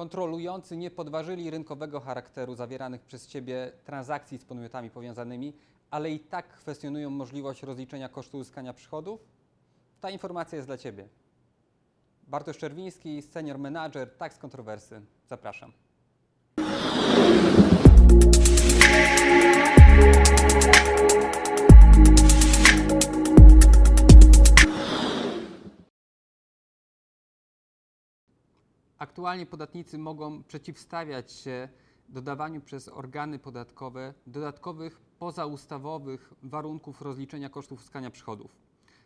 kontrolujący nie podważyli rynkowego charakteru zawieranych przez Ciebie transakcji z podmiotami powiązanymi, ale i tak kwestionują możliwość rozliczenia kosztu uzyskania przychodów? Ta informacja jest dla Ciebie. Bartosz Czerwiński, senior manager Tax Kontrowersy. Zapraszam. Aktualnie podatnicy mogą przeciwstawiać się dodawaniu przez organy podatkowe dodatkowych pozaustawowych warunków rozliczenia kosztów uzyskania przychodów.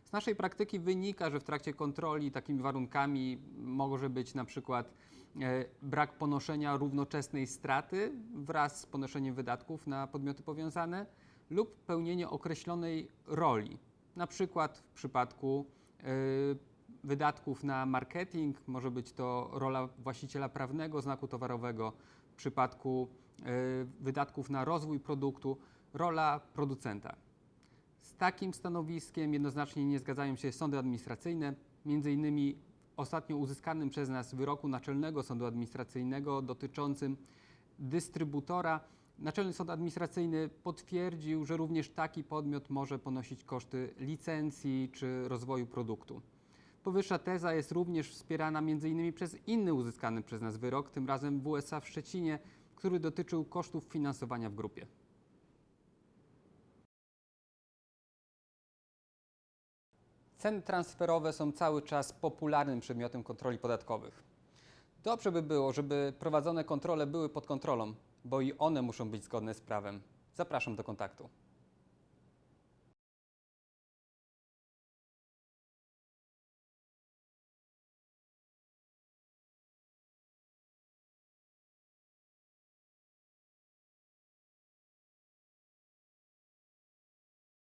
Z naszej praktyki wynika, że w trakcie kontroli takimi warunkami może być na przykład e, brak ponoszenia równoczesnej straty wraz z ponoszeniem wydatków na podmioty powiązane lub pełnienie określonej roli. Na przykład w przypadku e, wydatków na marketing, może być to rola właściciela prawnego znaku towarowego, w przypadku e, wydatków na rozwój produktu, rola producenta. Z takim stanowiskiem jednoznacznie nie zgadzają się sądy administracyjne, między innymi ostatnio uzyskanym przez nas wyroku Naczelnego Sądu Administracyjnego dotyczącym dystrybutora. Naczelny Sąd Administracyjny potwierdził, że również taki podmiot może ponosić koszty licencji czy rozwoju produktu. Powyższa teza jest również wspierana m.in. przez inny uzyskany przez nas wyrok, tym razem w USA w Szczecinie, który dotyczył kosztów finansowania w grupie. Ceny transferowe są cały czas popularnym przedmiotem kontroli podatkowych. Dobrze by było, żeby prowadzone kontrole były pod kontrolą, bo i one muszą być zgodne z prawem. Zapraszam do kontaktu.